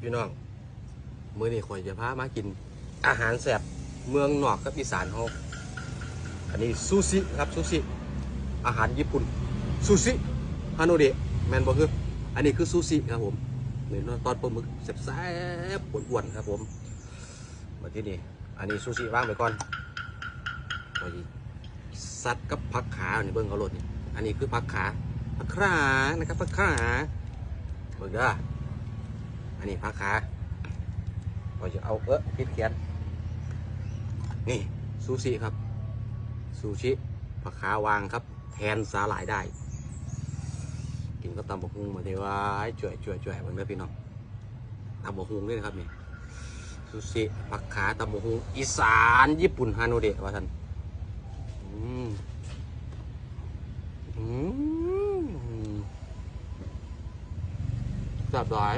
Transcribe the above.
พี่น้องมื้อนี้ข่อยจะพามากิน อาหารแซ่บเมืองนอกกับอีสานเฮาอันนี้ซูชิครับซูชิอาหารญี่ปุ่นซูชิฮาโนเดะแมนบ่คืออันนี้คือซูชิครับผมนี่ตอนปลาหมึกแซ่บๆอ้วนๆครับผมมาที่นี่อันนี้ซูชิวางไปก่อนข่อยสิซัดกับผักขานี่เบิ่งเขาลดนี่อันนี้คือผักขาผักขานะครับผักขาเบิ่งเด้อ อันนี้ผักขาเราจะเอาเออพิดเขียน นี่ซูชิครับ ซูชิผักขาวางครับ แทนสาหร่ายได้ กินก็ตำบกฮุงมาเทีว่าจ่วยจ่วยจ่วยบางเด้อพี่น้องตำบกฮุงด้วยนะครับนี่ซูชิผักขาตำบกฮุงอีสานญี่ปุ่นฮาโนเดะว่าท่านอืมอืมแซ่บหลาย